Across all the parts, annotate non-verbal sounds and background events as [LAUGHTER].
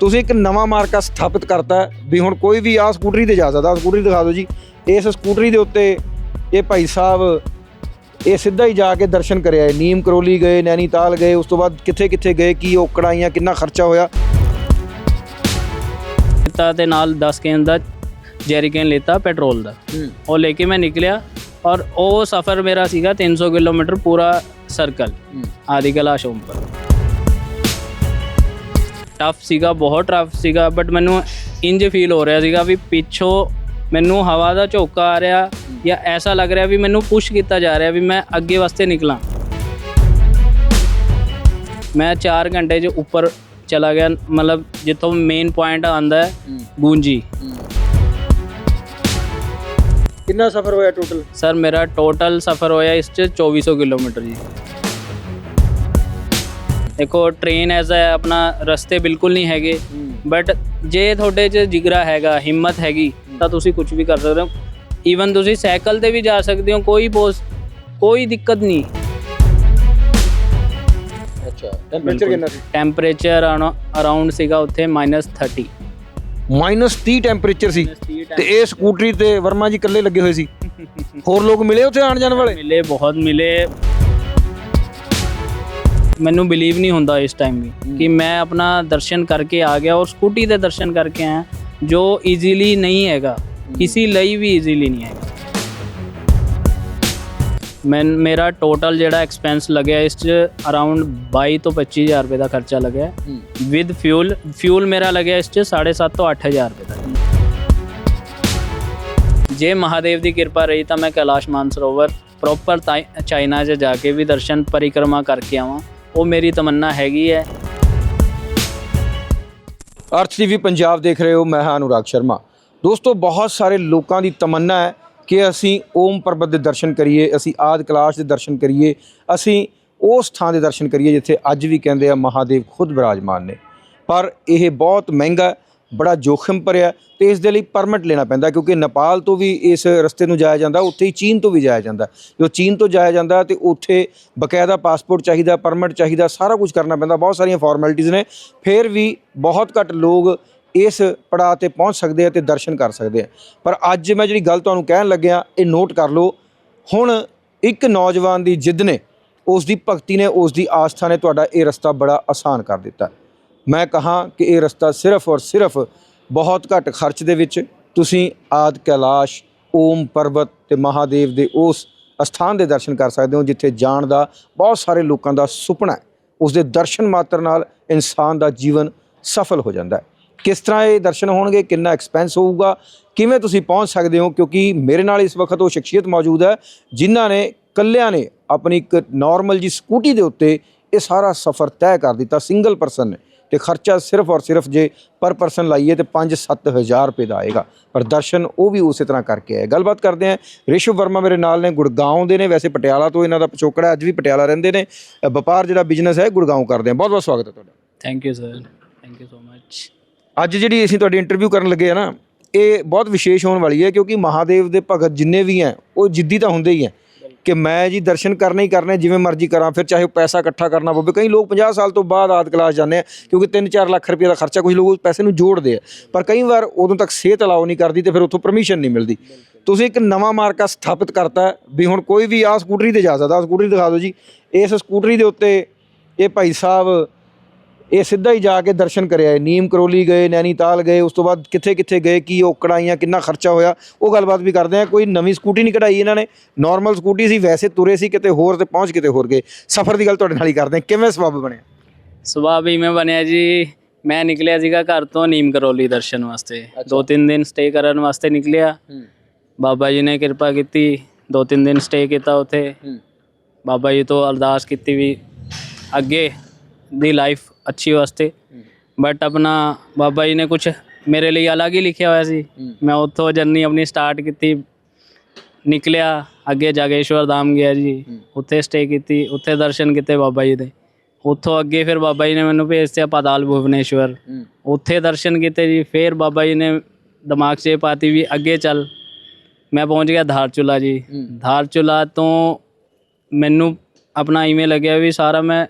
ਤੁਸੀਂ ਇੱਕ ਨਵਾਂ ਮਾਰਕਾ ਸਥਾਪਿਤ ਕਰਤਾ ਵੀ ਹੁਣ ਕੋਈ ਵੀ ਆ ਸਕੂਟਰੀ ਤੇ ਜਾ ਸਕਦਾ ਸਕੂਟਰੀ ਦਿਖਾ ਦਿਓ ਜੀ। ਇਸ ਸਕੂਟਰੀ ਦੇ ਉੱਤੇ ਇਹ ਭਾਈ ਸਾਹਿਬ ਇਹ ਸਿੱਧਾ ਹੀ ਜਾ ਕੇ ਦਰਸ਼ਨ ਕਰਿਆ ਹੈ। ਨੀਮ ਕਰੋਲੀ ਗਏ ਨੈਣੀਤਾਲ ਗਏ ਉਸ ਤੋਂ ਬਾਅਦ ਕਿੱਥੇ ਕਿੱਥੇ ਗਏ ਕੀ ਔਕੜਾਂ ਆਈਆਂ ਕਿੰਨਾ ਖਰਚਾ ਹੋਇਆ? ਲਿੱਤਾ ਤੇ ਨਾਲ 10 ਕੇਨ ਦਾ ਜੈਰੀਕਨ ਲਿੱਤਾ ਪੈਟਰੋਲ ਦਾ। ਉਹ ਲੈ ਕੇ ਮੈਂ ਨਿਕਲਿਆ ਔਰ ਉਹ ਸਫ਼ਰ ਮੇਰਾ ਸੀਗਾ 300 ਕਿਲੋਮੀਟਰ ਪੂਰਾ ਸਰਕਲ ਆਦਿ ਕੈਲਾਸ਼ ਓਮਪਰ ਟਫ ਸੀਗਾ ਬਹੁਤ ਟਫ ਸੀਗਾ ਬਟ ਮੈਨੂੰ ਇੰਜ ਫੀਲ ਹੋ ਰਿਹਾ ਸੀਗਾ ਵੀ ਪਿੱਛੋਂ ਮੈਨੂੰ ਹਵਾ ਦਾ ਝੋਕਾ ਆ ਰਿਹਾ ਜਾਂ ਐਸਾ ਲੱਗ ਰਿਹਾ ਵੀ ਮੈਨੂੰ ਪੁਸ਼ ਕੀਤਾ ਜਾ ਰਿਹਾ ਵੀ ਮੈਂ ਅੱਗੇ ਵਾਸਤੇ ਨਿਕਲਾਂ। ਮੈਂ 4 ਘੰਟੇ 'ਚ ਉੱਪਰ ਚਲਾ ਗਿਆ ਮਤਲਬ ਜਿੱਥੋਂ ਮੇਨ ਪੁਆਇੰਟ ਆਂਦਾ ਹੈ ਗੂੰਜੀ। ਕਿੰਨਾ ਸਫ਼ਰ ਹੋਇਆ ਟੋਟਲ ਸਰ ਮੇਰਾ ਟੋਟਲ ਸਫ਼ਰ ਹੋਇਆ ਇਸ 'ਚ 2400 ਕਿਲੋਮੀਟਰ ਜੀ। ਦੇਖੋ ਟ੍ਰੇਨ ਐਸਾ ਹੈ ਆਪਣਾ ਰਸਤੇ ਬਿਲਕੁਲ ਨਹੀਂ ਹੈਗੇ। ਬਟ ਜੇ ਤੁਹਾਡੇ 'ਚ ਜਿਗਰਾ ਹੈਗਾ ਹਿੰਮਤ ਹੈਗੀ ਤਾਂ ਤੁਸੀਂ ਕੁਝ ਵੀ ਕਰ ਸਕਦੇ ਹੋ। ਈਵਨ ਤੁਸੀਂ ਸਾਈਕਲ ਤੇ ਵੀ ਜਾ ਸਕਦੇ ਹੋ ਕੋਈ ਬੋਸ ਕੋਈ ਦਿੱਕਤ ਨਹੀਂ। ਅੱਛਾ ਟੈਂਪਰੇਚਰ ਕਿੰਨਾ ਸੀ? ਟੈਂਪਰੇਚਰ ਅਰਾਊਂਡ ਸੀਗਾ ਉੱਥੇ -30 ਮਾਈਨਸ 30 ਟੈਂਪਰੇਚਰ ਸੀ। ਤੇ ਇਹ ਸਕੂਟਰੀ ਤੇ ਵਰਮਾ ਜੀ ਇਕੱਲੇ ਲੱਗੇ ਹੋਏ ਸੀ। [LAUGHS] ਹੋਰ ਲੋਕ ਮਿਲੇ ਉੱਥੇ ਆਣ ਜਾਣ ਵਾਲੇ? ਮਿਲੇ ਬਹੁਤ ਮਿਲੇ। ਮੈਨੂੰ ਬਿਲੀਵ ਨਹੀਂ ਹੁੰਦਾ ਇਸ ਟਾਈਮ ਵੀ ਕਿ ਮੈਂ ਆਪਣਾ ਦਰਸ਼ਨ ਕਰਕੇ ਆ ਗਿਆ ਔਰ ਸਕੂਟੀ ਦੇ ਦਰਸ਼ਨ ਕਰਕੇ ਆਇਆ ਜੋ ਈਜ਼ੀਲੀ ਨਹੀਂ ਹੈਗਾ ਕਿਸੇ ਲਈ ਵੀ ਈਜ਼ੀਲੀ ਨਹੀਂ ਹੈਗਾ। ਮੈਂ ਮੇਰਾ ਟੋਟਲ ਜਿਹੜਾ ਐਕਸਪੈਂਸ ਲੱਗਿਆ ਇਸ ਚ ਅਰਾਊਂਡ 22 ਤੋਂ 25000 ਰੁਪਏ ਦਾ ਖਰਚਾ ਲੱਗਿਆ। ਵਿਦ ਫਿਊਲ ਫਿਊਲ ਮੇਰਾ ਲੱਗਿਆ ਇਸ ਚ 7.5 ਤੋਂ 8000 ਰੁਪਏ ਦਾ। ਜੇ ਮਹਾਦੇਵ ਦੀ ਕਿਰਪਾ ਰਹੀ ਤਾਂ ਮੈਂ ਕੈਲਾਸ਼ ਮਾਨਸਰੋਵਰ ਪ੍ਰੋਪਰ ਚਾਈਨਾ 'ਚ ਜਾ ਕੇ ਵੀ ਦਰਸ਼ਨ ਪਰਿਕਰਮਾ ਕਰਕੇ ਆਵਾਂ। ਉਹ ਮੇਰੀ ਤਮੰਨਾ ਹੈਗੀ ਹੈ। ਅਰਥ ਟੀਵੀ ਪੰਜਾਬ ਦੇਖ ਰਹੇ ਹੋ, ਮੈਂ ਹਾਂ ਅਨੁਰਾਗ ਸ਼ਰਮਾ। ਦੋਸਤੋ, ਬਹੁਤ ਸਾਰੇ ਲੋਕਾਂ ਦੀ ਤਮੰਨਾ ਹੈ ਕਿ ਅਸੀਂ ਓਮ ਪਰਬਤ ਦੇ ਦਰਸ਼ਨ ਕਰੀਏ, ਅਸੀਂ ਆਦ ਕਲਾਸ਼ ਦੇ ਦਰਸ਼ਨ ਕਰੀਏ, ਅਸੀਂ ਉਸ ਥਾਂ ਦੇ ਦਰਸ਼ਨ ਕਰੀਏ ਜਿੱਥੇ ਅੱਜ ਵੀ ਕਹਿੰਦੇ ਆ ਮਹਾਦੇਵ ਖੁਦ ਬਿਰਾਜਮਾਨ ਨੇ। ਪਰ ਇਹ ਬਹੁਤ ਮਹਿੰਗਾ ਬੜਾ ਜੋਖਿਮ ਭਰਿਆ ਤੇ ਇਸ ਦੇ ਲਈ ਪਰਮਿਟ ਲੈਣਾ ਪੈਂਦਾ ਕਿਉਂਕਿ ਨੇਪਾਲ ਤੋਂ ਵੀ ਇਸ ਰਸਤੇ ਨੂੰ ਜਾਇਆ ਜਾਂਦਾ, ਉੱਥੇ ਹੀ ਚੀਨ ਤੋਂ ਵੀ ਜਾਇਆ ਜਾਂਦਾ। ਜੋ ਚੀਨ ਤੋਂ ਜਾਇਆ ਜਾਂਦਾ ਤੇ ਉੱਥੇ ਬਕਾਇਦਾ ਪਾਸਪੋਰਟ ਚਾਹੀਦਾ, ਪਰਮਿਟ ਚਾਹੀਦਾ, ਸਾਰਾ ਕੁਝ ਕਰਨਾ ਪੈਂਦਾ, ਬਹੁਤ ਸਾਰੀਆਂ ਫਾਰਮੈਲਿਟੀਆਂ ਨੇ। ਫਿਰ ਵੀ ਬਹੁਤ ਘੱਟ ਲੋਕ ਇਸ ਪੜਾਅ ਤੇ ਪਹੁੰਚ ਸਕਦੇ ਆ ਤੇ ਦਰਸ਼ਨ ਕਰ ਸਕਦੇ ਆ। ਪਰ ਅੱਜ ਮੈਂ ਜਿਹੜੀ ਗੱਲ ਤੁਹਾਨੂੰ ਕਹਿਣ ਲੱਗਿਆ, ਇਹ ਨੋਟ ਕਰ ਲਓ, ਹੁਣ ਇੱਕ ਨੌਜਵਾਨ ਦੀ ਜਿੱਦ ਨੇ, ਉਸ ਦੀ ਭਗਤੀ ਨੇ, ਉਸ ਦੀ ਆਸਥਾ ਨੇ ਤੁਹਾਡਾ ਇਹ ਰਸਤਾ ਬੜਾ ਆਸਾਨ ਕਰ ਦਿੱਤਾ। ਮੈਂ ਕਹਾਂ ਕਿ ਇਹ ਰਸਤਾ ਸਿਰਫ ਔਰ ਸਿਰਫ ਬਹੁਤ ਘੱਟ ਖਰਚ ਦੇ ਵਿੱਚ ਤੁਸੀਂ ਆਦ ਕੈਲਾਸ਼, ਓਮ ਪਰਬਤ ਤੇ ਮਹਾਦੇਵ ਦੇ ਉਸ ਅਸਥਾਨ ਦੇ ਦਰਸ਼ਨ ਕਰ ਸਕਦੇ ਹੋ, ਜਿੱਥੇ ਜਾਣ ਦਾ ਬਹੁਤ ਸਾਰੇ ਲੋਕਾਂ ਦਾ ਸੁਪਨਾ ਹੈ। ਉਸ ਦੇ ਦਰਸ਼ਨ ਮਾਤਰ ਨਾਲ ਇਨਸਾਨ ਦਾ ਜੀਵਨ ਸਫਲ ਹੋ ਜਾਂਦਾ ਹੈ। ਕਿਸ ਤਰ੍ਹਾਂ ਇਹ ਦਰਸ਼ਨ ਹੋਣਗੇ, ਕਿੰਨਾ ਐਕਸਪੈਂਸ ਹੋਊਗਾ, ਕਿਵੇਂ ਤੁਸੀਂ ਪਹੁੰਚ ਸਕਦੇ ਹੋ, ਕਿਉਂਕਿ ਮੇਰੇ ਨਾਲ ਇਸ ਵਕਤ ਉਹ ਸ਼ਖਸੀਅਤ ਮੌਜੂਦ ਹੈ, ਜਿਨ੍ਹਾਂ ਨੇ ਕੱਲਿਆਂ ਨੇ ਆਪਣੀ ਇੱਕ ਨਾਰਮਲ ਜੀ ਸਕੂਟੀ ਦੇ ਉੱਤੇ ਇਹ ਸਾਰਾ ਸਫ਼ਰ ਤੈਅ ਕਰ ਦਿੱਤਾ ਸਿੰਗਲ ਪਰਸਨ ਨੇ। ਤੇ ਖਰਚਾ ਸਿਰਫ ਔਰ ਸਿਰਫ ਜੇ ਪਰ ਪਰਸਨ ਲਾਈਏ ਤੇ 5-7000 ਰੁਪਏ ਦਾ ਆਏਗਾ। ਪਰ ਦਰਸ਼ਨ ਉਹ ਵੀ ਉਸੇ ਤਰ੍ਹਾਂ ਕਰਕੇ ਆਏ। ਗੱਲਬਾਤ ਕਰਦੇ ਆ ਰਿਸ਼ਵ ਵਰਮਾ ਮੇਰੇ ਨਾਲ ਨੇ ਗੁੜਗਾਉਂ ਦੇ ਨੇ। ਵੈਸੇ ਪਟਿਆਲਾ ਤੋਂ ਇਹਨਾਂ ਦਾ ਪਿਛੋਕੜਾ ਹੈ, ਅੱਜ ਵੀ ਪਟਿਆਲਾ ਰਹਿੰਦੇ ਨੇ। ਵਪਾਰ ਜਿਹੜਾ ਬਿਜ਼ਨਸ ਹੈ ਗੁੜਗਾਉਂ ਕਰਦੇ ਆ ਬਹੁਤ ਬਹੁਤ ਸਵਾਗਤ ਹੈ ਤੁਹਾਡਾ। Thank you sir thank you so much ਅੱਜ ਜਿਹੜੀ ਅਸੀਂ ਤੁਹਾਡੀ ਇੰਟਰਵਿਊ ਕਰਨ ਲੱਗੇ ਆ ਨਾ ਇਹ ਬਹੁਤ ਵਿਸ਼ੇਸ਼ ਹੋਣ ਵਾਲੀ ਹੈ ਕਿਉਂਕਿ ਮਹਾਦੇਵ ਦੇ ਭਗਤ ਜਿੰਨੇ ਵੀ ਹੈ ਉਹ ਜਿੱਦੀ ਤਾਂ ਹੁੰਦੇ ਹੀ ਹੈ। ਕਿ ਮੈਂ ਜੀ ਦਰਸ਼ਨ ਕਰਨੇ ਹੀ ਕਰਨੇ, ਜਿਵੇਂ ਮਰਜ਼ੀ ਕਰਾਂ, ਫਿਰ ਚਾਹੇ ਉਹ ਪੈਸਾ ਇਕੱਠਾ ਕਰਨਾ ਪਵੇ। ਕਈ ਲੋਕ 50 ਸਾਲ ਤੋਂ ਬਾਅਦ ਆਦ ਕਲਾਸ ਜਾਂਦੇ ਆ, ਕਿਉਂਕਿ 3-4 ਲੱਖ ਰੁਪਏ ਦਾ ਖਰਚਾ ਕੁਝ ਲੋਕ ਉਸ ਪੈਸੇ ਨੂੰ ਜੋੜਦੇ ਆ। ਪਰ ਕਈ ਵਾਰ ਉਦੋਂ ਤੱਕ ਸਿਹਤ ਅਲਾਉ ਨਹੀਂ ਕਰਦੀ ਤੇ ਫਿਰ ਉੱਥੋਂ ਪਰਮਿਸ਼ਨ ਨਹੀਂ ਮਿਲਦੀ। ਤੁਸੀਂ ਇੱਕ ਨਵਾਂ ਮਾਰਕਾ ਸਥਾਪਿਤ ਕਰਤਾ, ਵੀ ਹੁਣ ਕੋਈ ਵੀ ਆ ਸਕੂਟਰੀ ਤੇ ਜਾ ਸਕਦਾ ਸਕੂਟਰੀ ਦਿਖਾ ਦਿਓ ਜੀ। ਇਸ ਸਕੂਟਰੀ ਦੇ ਉੱਤੇ ਇਹ ਭਾਈ ਸਾਹਿਬ ਇਹ ਸਿੱਧਾ ਹੀ ਜਾ ਕੇ ਦਰਸ਼ਨ ਕਰਿਆ ਹੈ ਨੀਮ ਕਰੋਲੀ ਗਏ ਨੈਣੀਤਾਲ ਗਏ ਉਸ ਤੋਂ ਬਾਅਦ ਕਿੱਥੇ ਕਿੱਥੇ ਗਏ ਕੀ ਔਕੜਾਂ ਆਈਆਂ ਕਿੰਨਾ ਖਰਚਾ ਹੋਇਆ ਉਹ ਗੱਲਬਾਤ ਵੀ ਕਰਦੇ ਆ ਕੋਈ ਨਵੀਂ ਸਕੂਟੀ ਨਹੀਂ ਕਢਾਈ ਇਹਨਾਂ ਨੇ। ਨਾਰਮਲ ਸਕੂਟੀ ਸੀ ਵੈਸੇ ਤੁਰੇ ਸੀ ਕਿਤੇ ਹੋਰ ਤੇ ਪਹੁੰਚ ਕਿਤੇ ਹੋਰ ਗਏ। ਸਫ਼ਰ ਦੀ ਗੱਲ ਤੁਹਾਡੇ ਨਾਲ ਹੀ ਕਰਦੇ ਆ ਕਿਵੇਂ ਸਬਬ ਬਣਿਆ? ਸੁਬਾਹ ਵੀ ਮੈਂ ਬਣਿਆ ਜੀ। ਮੈਂ ਨਿਕਲਿਆ ਸੀਗਾ ਘਰ ਤੋਂ ਨੀਮ ਕਰੋਲੀ ਦਰਸ਼ਨ ਵਾਸਤੇ। ਦੋ ਤਿੰਨ ਦਿਨ ਸਟੇ ਕਰਨ ਵਾਸਤੇ ਨਿਕਲਿਆ। ਬਾਬਾ ਜੀ ਨੇ ਕਿਰਪਾ ਕੀਤੀ। ਦੋ ਤਿੰਨ ਦਿਨ ਸਟੇ ਕੀਤਾ ਉੱਥੇ। ਬਾਬਾ ਜੀ ਤੋਂ ਅਰਦਾਸ ਕੀਤੀ ਵੀ ਅੱਗੇ ਦੀ ਲਾਈਫ ਅੱਛੀ ਵਾਸਤੇ ਬਟ ਆਪਣਾ ਬਾਬਾ ਜੀ ਨੇ ਕੁਝ ਮੇਰੇ ਲਈ ਅਲੱਗ ਹੀ ਲਿਖਿਆ ਹੋਇਆ ਸੀ ਮੈਂ ਉੱਥੋਂ ਜਰਨੀ ਆਪਣੀ ਸਟਾਰਟ ਕੀਤੀ ਨਿਕਲਿਆ ਅੱਗੇ ਜਾਗੇਸ਼ਵਰ ਧਾਮ ਗਿਆ ਜੀ ਉੱਥੇ ਸਟੇ ਕੀਤੀ ਉੱਥੇ ਦਰਸ਼ਨ ਕੀਤੇ ਬਾਬਾ ਜੀ ਦੇ ਉੱਥੋਂ ਅੱਗੇ ਫਿਰ ਬਾਬਾ ਜੀ ਨੇ ਮੈਨੂੰ ਭੇਜਿਆ ਪਾਤਾਲ ਭੁਵਨੇਸ਼ਵਰ ਉੱਥੇ ਦਰਸ਼ਨ ਕੀਤੇ ਜੀ ਫਿਰ ਬਾਬਾ ਜੀ ਨੇ ਦਿਮਾਗ 'ਚ ਇਹ ਪਾਤੀ ਵੀ ਅੱਗੇ ਚੱਲ ਮੈਂ ਪਹੁੰਚ ਗਿਆ ਧਾਰਚੁਲਾ ਜੀ ਧਾਰਚੁਲਾ ਤੋਂ ਮੈਨੂੰ ਆਪਣਾ ਈਮੇਲ ਲੱਗਿਆ ਵੀ ਸਾਰਾ ਮੈਂ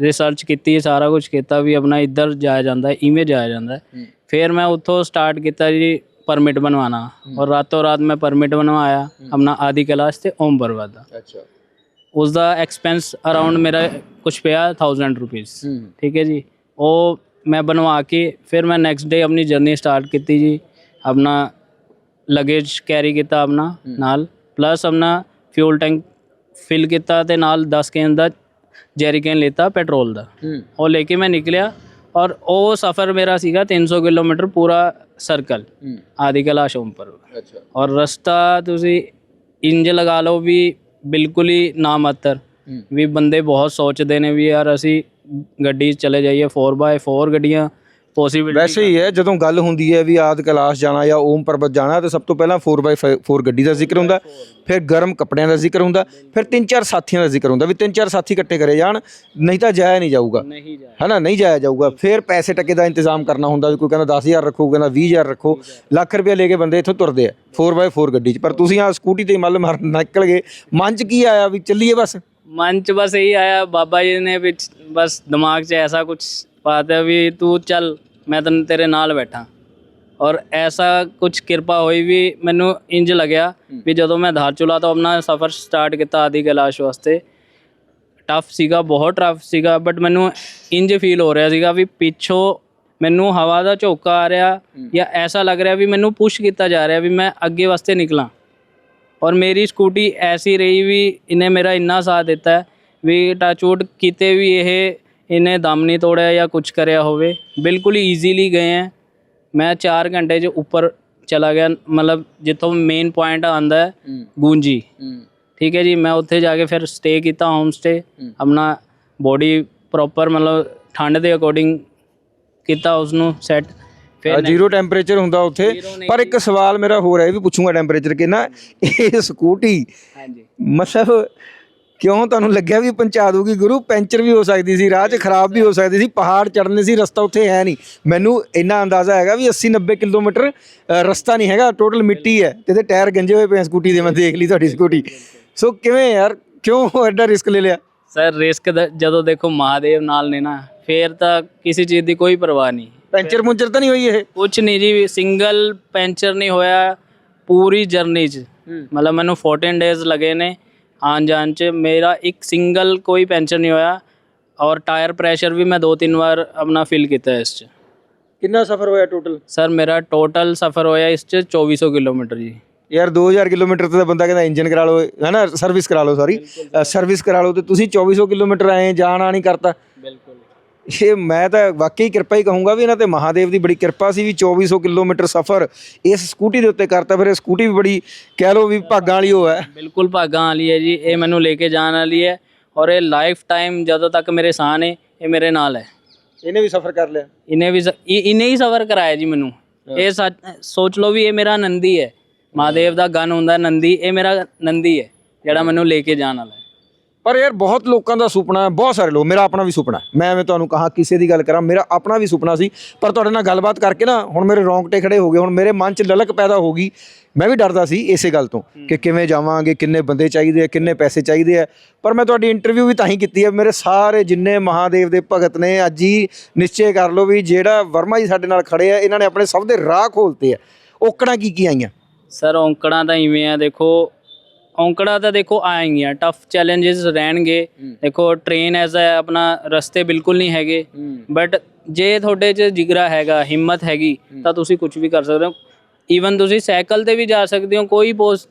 ਰਿਸਰਚ ਕੀਤੀ ਸਾਰਾ ਕੁਝ ਕੀਤਾ ਵੀ ਆਪਣਾ ਇੱਧਰ ਜਾਇਆ ਜਾਂਦਾ ਹੈ ਇਵੇਂ ਜਾਇਆ ਜਾਂਦਾ ਹੈ। ਫਿਰ ਮੈਂ ਉੱਥੋਂ ਸਟਾਰਟ ਕੀਤਾ ਜੀ ਪਰਮਿਟ ਬਣਵਾਉਣਾ। ਔਰ ਰਾਤੋਂ ਰਾਤ ਮੈਂ ਪਰਮਿਟ ਬਣਵਾਇਆ ਆਪਣਾ ਆਦਿ ਕੈਲਾਸ਼ ਤੇ ਓਮ ਪਰਬਤ ਦਾ। ਅੱਛਾ। ਉਸ ਦਾ ਐਕਸਪੈਂਸ ਅਰਾਊਂਡ ਮੇਰਾ ਕੁਝ ਪਿਆ 1000 ਰੁਪੀਸ ਠੀਕ ਹੈ ਜੀ। ਉਹ ਮੈਂ ਬਣਵਾ ਕੇ ਫਿਰ ਮੈਂ ਨੈਕਸਟ ਡੇ ਆਪਣੀ ਜਰਨੀ ਸਟਾਰਟ ਕੀਤੀ ਜੀ। ਆਪਣਾ ਲਗੇਜ ਕੈਰੀ ਕੀਤਾ ਆਪਣਾ ਨਾਲ। ਪਲੱਸ ਆਪਣਾ ਫਿਊਲ ਟੈਂਕ ਫਿਲ ਕੀਤਾ ਤੇ ਨਾਲ 10 ਕੇਨ ਦਾ ਜੈਰੀਕਨ ਲਿੱਤਾ ਪੈਟਰੋਲ ਦਾ। ਉਹ ਲੈ ਕੇ ਮੈਂ ਨਿਕਲਿਆ ਔਰ ਉਹ ਸਫ਼ਰ ਮੇਰਾ ਸੀਗਾ 300 ਕਿਲੋਮੀਟਰ ਪੂਰਾ ਸਰਕਲ ਆਦਿ ਕੈਲਾਸ਼ ਓਮ ਪਰਬਤ ਅੱਛਾ। ਔਰ ਰਸਤਾ ਤੁਸੀਂ ਇੰਜ ਲਗਾ ਲਓ ਵੀ ਬਿਲਕੁਲ ਹੀ ਨਾ ਮਾਤਰ ਵੀ ਬੰਦੇ ਬਹੁਤ ਸੋਚਦੇ ਨੇ ਵੀ ਯਾਰ ਅਸੀਂ ਗੱਡੀ ਚਲੇ ਜਾਈਏ 4x4 ਗੱਡੀਆਂ ਪੋਸੀਬਿਲਿਟੀ ਵੈਸੇ ਹੀ ਹੈ ਜਦੋਂ ਗੱਲ ਹੁੰਦੀ ਹੈ ਵੀ ਆਦ ਕਲਾਸ਼ ਜਾਣਾ ਜਾਂ ਓਮ ਪਰਬਤ ਜਾਣਾ ਤੇ ਸਭ ਤੋਂ ਪਹਿਲਾਂ 4x4 ਗੱਡੀ ਦਾ ਜ਼ਿਕਰ ਹੁੰਦਾ ਫਿਰ ਗਰਮ ਕੱਪੜਿਆਂ ਦਾ ਜ਼ਿਕਰ ਹੁੰਦਾ ਫਿਰ ਤਿੰਨ ਚਾਰ ਸਾਥੀਆਂ ਦਾ ਜ਼ਿਕਰ ਹੁੰਦਾ ਵੀ ਤਿੰਨ ਚਾਰ ਸਾਥੀ ਇਕੱਠੇ ਕਰੇ ਜਾਣ ਨਹੀਂ ਤਾਂ ਜਾਇਆ ਨਹੀਂ ਜਾਊਗਾ। ਹਨਾ ਨਹੀਂ ਜਾਇਆ ਜਾਊਗਾ। ਫਿਰ ਪੈਸੇ ਟਕੇ ਦਾ ਇੰਤਜ਼ਾਮ ਕਰਨਾ ਹੁੰਦਾ ਕੋਈ ਕਹਿੰਦਾ 10000 ਰੱਖੋ ਕਹਿੰਦਾ 20000 ਰੱਖੋ ਲੱਖ ਰੁਪਏ ਲੈ ਕੇ ਬੰਦੇ ਇੱਥੋਂ ਤੁਰਦੇ ਆ 4x4 ਗੱਡੀ 'ਚ। ਪਰ ਤੁਸੀਂ ਆ ਸਕੂਟੀ ਤੇ ਮੱਲ ਮਾਰ [LAUGHS] ਨਿਕਲ ਗਏ। ਮਨ 'ਚ ਕੀ ਆਇਆ ਵੀ ਚੱਲੀਏ ਬਸ? ਮਨ 'ਚ ਬਸ ਇਹੀ ਆਇਆ ਬਾਬਾ ਜੀ ਨੇ ਵਿੱਚ ਬਸ ਦਿਮਾਗ 'ਚ ਐਸਾ ਕੁਝ ਪਾਤਾ ਵੀ ਤੂੰ ਚੱਲ ਮੈਂ ਤਨ ਤੇਰੇ ਨਾਲ ਬੈਠਾ। ਔਰ ਐਸਾ ਕੁਝ ਕਿਰਪਾ ਹੋਈ ਵੀ ਮੈਨੂੰ ਇੰਜ ਲੱਗਿਆ ਵੀ ਜਦੋਂ ਮੈਂ ਧਾਰਚੂਲਾ ਤੋਂ ਆਪਣਾ ਸਫ਼ਰ ਸਟਾਰਟ ਕੀਤਾ ਆਦੀ ਕਲਾਸ਼ ਵਾਸਤੇ ਟਫ ਸੀਗਾ ਬਹੁਤ ਟਫ ਸੀਗਾ ਬਟ ਮੈਨੂੰ ਇੰਜ ਫੀਲ ਹੋ ਰਿਹਾ ਸੀਗਾ ਵੀ ਪਿੱਛੋਂ ਮੈਨੂੰ ਹਵਾ ਦਾ ਝੋਕਾ ਆ ਰਿਹਾ ਜਾਂ ਐਸਾ ਲੱਗ ਰਿਹਾ ਵੀ ਮੈਨੂੰ ਪੁਸ਼ ਕੀਤਾ ਜਾ ਰਿਹਾ ਵੀ ਮੈਂ ਅੱਗੇ ਵਾਸਤੇ ਨਿਕਲਾਂ। ਔਰ ਮੇਰੀ ਸਕੂਟੀ ਐਸੀ ਰਹੀ ਵੀ ਇਹਨੇ ਮੇਰਾ ਇੰਨਾ ਸਾਥ ਦਿੱਤਾ ਵੀ ਟਾਚੂਟ ਕਿਤੇ ਵੀ ਇਹ ਇਹਨੇ ਦਮ ਨਹੀਂ ਤੋੜਿਆ ਜਾਂ ਕੁਝ ਕਰਿਆ ਹੋਵੇ। ਬਿਲਕੁਲ ਹੀ ਈਜ਼ੀਲੀ ਗਏ ਹੈ ਮੈਂ 4 ਘੰਟੇ 'ਚ ਉੱਪਰ ਚਲਾ ਗਿਆ ਮਤਲਬ ਜਿੱਥੋਂ ਮੇਨ ਪੁਆਇੰਟ ਆਂਦਾ ਹੈ। ਗੂੰਜੀ। ਠੀਕ ਹੈ ਜੀ ਮੈਂ ਉੱਥੇ ਜਾ ਕੇ ਫਿਰ ਸਟੇ ਕੀਤਾ ਹੋਮ ਸਟੇ ਆਪਣਾ ਬੋਡੀ ਪ੍ਰੋਪਰ ਮਤਲਬ ਠੰਡ ਦੇ ਅਕੋਰਡਿੰਗ ਕੀਤਾ ਉਸ ਨੂੰ ਸੈੱਟ ਫਿਰ ਜ਼ੀਰੋ ਟੈਂਪਰੇਚਰ ਹੁੰਦਾ ਉੱਥੇ। ਪਰ ਇੱਕ ਸਵਾਲ ਮੇਰਾ ਹੋਰ ਹੈ ਇਹ ਵੀ ਪੁੱਛੂੰਗਾ ਟੈਂਪਰੇਚਰ ਕਿੰਨਾ। ਇਹ ਸਕੂਟੀ ਹਾਂਜੀ। ਮਤਲਬ ਕਿਉਂ ਤੁਹਾਨੂੰ ਲੱਗਿਆ ਵੀ ਪਹੁੰਚਾ ਦੂਗੀ ਗੁਰੂ? ਪੈਂਚਰ ਵੀ ਹੋ ਸਕਦੀ ਸੀ ਰਾਹ 'ਚ ਖਰਾਬ ਵੀ ਹੋ ਸਕਦੀ ਸੀ ਪਹਾੜ ਚੜ੍ਹਨੇ ਸੀ ਰਸਤਾ ਉੱਥੇ ਹੈ ਨਹੀਂ। ਮੈਨੂੰ ਇੰਨਾ ਅੰਦਾਜ਼ਾ ਹੈਗਾ ਵੀ 80 90 ਕਿਲੋਮੀਟਰ ਰਸਤਾ ਨਹੀਂ ਹੈਗਾ ਟੋਟਲ ਮਿੱਟੀ ਹੈ। ਤੇ ਇਹਦੇ ਟਾਇਰ ਗੰਜੇ ਹੋਏ ਪਏ ਸਕੂਟੀ ਦੇ ਮੈਂ ਦੇਖ ਲਈ ਤੁਹਾਡੀ ਸਕੂਟੀ। ਸੋ ਕਿਵੇਂ ਯਾਰ ਕਿਉਂ ਐਡਾ ਰਿਸਕ ਲੈ ਲਿਆ? ਸਰ ਰਿਸਕ ਜਦੋਂ ਦੇਖੋ ਮਹਾਦੇਵ ਨਾਲ ਨੇ ਨਾ ਫੇਰ ਤਾਂ ਕਿਸੇ ਚੀਜ਼ ਦੀ ਕੋਈ ਪਰਵਾਹ ਨਹੀਂ। ਪੈਂਚਰ ਮੁੰਚਰ ਤਾਂ ਨਹੀਂ ਹੋਈ ਇਹ? ਕੁਝ ਨਹੀਂ ਜੀ ਸਿੰਗਲ ਪੈਂਚਰ ਨਹੀਂ ਹੋਇਆ ਪੂਰੀ ਜਰਨੀ 'ਚ। ਮਤਲਬ ਮੈਨੂੰ 14 ਡੇਜ਼ ਲਗੇ ਨੇ ਆਉਣ ਜਾਣ 'ਚ ਮੇਰਾ ਇੱਕ ਸਿੰਗਲ ਕੋਈ ਪੈਂਚਰ ਨਹੀਂ ਹੋਇਆ ਔਰ ਟਾਇਰ ਪ੍ਰੈਸ਼ਰ ਵੀ ਮੈਂ ਦੋ ਤਿੰਨ ਵਾਰ ਆਪਣਾ ਫਿਲ ਕੀਤਾ ਇਸ 'ਚ। ਕਿੰਨਾ ਸਫ਼ਰ ਹੋਇਆ ਟੋਟਲ ਸਰ ਮੇਰਾ ਟੋਟਲ ਸਫ਼ਰ ਹੋਇਆ ਇਸ 'ਚ 2400 ਕਿਲੋਮੀਟਰ ਜੀ। ਯਾਰ 2000 ਕਿਲੋਮੀਟਰ ਤੇ ਤਾਂ ਬੰਦਾ ਕਹਿੰਦਾ ਇੰਜਨ ਕਰਾ ਲਓ ਹੈਨਾ ਸਰਵਿਸ ਕਰਾ ਲਓ ਸੌਰੀ ਸਰਵਿਸ ਕਰਾ ਲਓ ਤੇ ਤੁਸੀਂ 2400 ਕਿਲੋਮੀਟਰ ਆਏ ਜਾਣ ਨਹੀਂ ਕਰਤਾ। ਬਿਲਕੁਲ। ਇਹ ਮੈਂ ਤਾਂ ਵਾਕਈ ਕਿਰਪਾ ਹੀ ਕਹੂੰਗਾ ਵੀ ਇਹਨਾਂ ਤੇ ਮਹਾਦੇਵ ਦੀ ਬੜੀ ਕਿਰਪਾ ਸੀ ਵੀ 2400 ਕਿਲੋਮੀਟਰ ਸਫ਼ਰ ਇਸ ਸਕੂਟੀ ਦੇ ਉੱਤੇ ਕਰਤਾ ਫਿਰ ਇਹ ਸਕੂਟੀ ਵੀ ਬੜੀ ਕਹਿ ਲਓ ਵੀ ਭਾਗਾਂ ਵਾਲੀ ਉਹ ਹੈ। ਬਿਲਕੁਲ ਭਾਗਾਂ ਵਾਲੀ ਹੈ ਜੀ ਇਹ ਮੈਨੂੰ ਲੈ ਕੇ ਜਾਣ ਵਾਲੀ ਹੈ ਔਰ ਇਹ ਲਾਈਫ ਟਾਈਮ ਜਦੋਂ ਤੱਕ ਮੇਰੇ ਸਾਹ ਨੇ ਇਹ ਮੇਰੇ ਨਾਲ ਹੈ। ਇਹਨੇ ਵੀ ਸਫ਼ਰ ਕਰ ਲਿਆ? ਇਹਨੇ ਵੀ ਸ- ਇਹ- ਇਹਨੇ ਹੀ ਸਫਰ ਕਰਾਇਆ ਜੀ ਮੈਨੂੰ। ਇਹ ਸੱਚ- ਸੋਚ ਲਓ ਵੀ ਇਹ ਮੇਰਾ ਨੰਦੀ ਹੈ। ਮਹਾਦੇਵ ਦਾ ਗਨ ਹੁੰਦਾ ਨੰਦੀ ਇਹ ਮੇਰਾ ਨੰਦੀ ਹੈ ਜਿਹੜਾ ਮੈਨੂੰ ਲੈ ਕੇ ਜਾਣ ਵਾਲਾ ਹੈ। ਪਰ ਯਾਰ ਬਹੁਤ ਲੋਕਾਂ ਦਾ ਸੁਪਨਾ ਹੈ ਬਹੁਤ ਸਾਰੇ ਲੋਕ ਮੇਰਾ ਆਪਣਾ ਵੀ ਸੁਪਨਾ ਹੈ। ਮੈਂ ਐਵੇਂ ਤੁਹਾਨੂੰ ਕਹਾ ਕਿਸੇ ਦੀ ਗੱਲ ਕਰਾਂ ਮੇਰਾ ਆਪਣਾ ਵੀ ਸੁਪਨਾ ਸੀ ਪਰ ਤੁਹਾਡੇ ਨਾਲ ਗੱਲਬਾਤ ਕਰਕੇ ਨਾ ਹੁਣ ਮੇਰੇ ਰੌਂਗਟੇ ਖੜੇ ਹੋ ਗਏ ਹੁਣ ਮੇਰੇ ਮਨ 'ਚ ਲਲਕ ਪੈਦਾ ਹੋ ਗਈ। ਮੈਂ ਵੀ ਡਰਦਾ ਸੀ ਇਸੇ ਗੱਲ ਤੋਂ ਕਿ ਕਿਵੇਂ ਜਾਵਾਂਗੇ ਕਿੰਨੇ ਬੰਦੇ ਚਾਹੀਦੇ ਆ ਕਿੰਨੇ ਪੈਸੇ ਚਾਹੀਦੇ ਆ। ਪਰ ਮੈਂ ਤੁਹਾਡੀ ਇੰਟਰਵਿਊ ਵੀ ਤਾਂ ਹੀ ਕੀਤੀ ਹੈ ਮੇਰੇ ਸਾਰੇ ਜਿੰਨੇ ਮਹਾਦੇਵ ਦੇ ਭਗਤ ਨੇ ਅੱਜ ਹੀ ਨਿਸ਼ਚੈ ਕਰ ਲਓ ਵੀ ਜਿਹੜਾ ਵਰਮਾ ਜੀ ਸਾਡੇ ਨਾਲ ਖੜੇ ਆ ਇਹਨਾਂ ਨੇ ਆਪਣੇ ਸਭ ਦੇ ਰਾਹ ਖੋਲਤੇ ਆ। ਔਕੜਾਂ ਕੀ ਕੀ ਆਈਆਂ? ਸਰ ਔਂਕੜਾਂ ਤਾਂ ਇਵੇਂ ਆ ਦੇਖੋ ਔਂਕੜਾਂ ਤਾਂ ਦੇਖੋ ਆਏਗੀਆਂ ਟਫ ਚੈਲੰਜਸ ਰਹਿਣਗੇ। ਦੇਖੋ ਟ੍ਰੇਨ ਐਜ਼ ਅ ਆਪਣਾ ਰਸਤੇ ਬਿਲਕੁਲ ਨਹੀਂ ਹੈਗੇ। ਬਟ ਜੇ ਤੁਹਾਡੇ 'ਚ ਜਿਗਰਾ ਹੈਗਾ ਹਿੰਮਤ ਹੈਗੀ ਤਾਂ ਤੁਸੀਂ ਕੁਝ ਵੀ ਕਰ ਸਕਦੇ ਹੋ। ਈਵਨ ਤੁਸੀਂ ਸਾਈਕਲ ਤੇ ਵੀ ਜਾ ਸਕਦੇ ਹੋ ਕੋਈ ਪੋਸ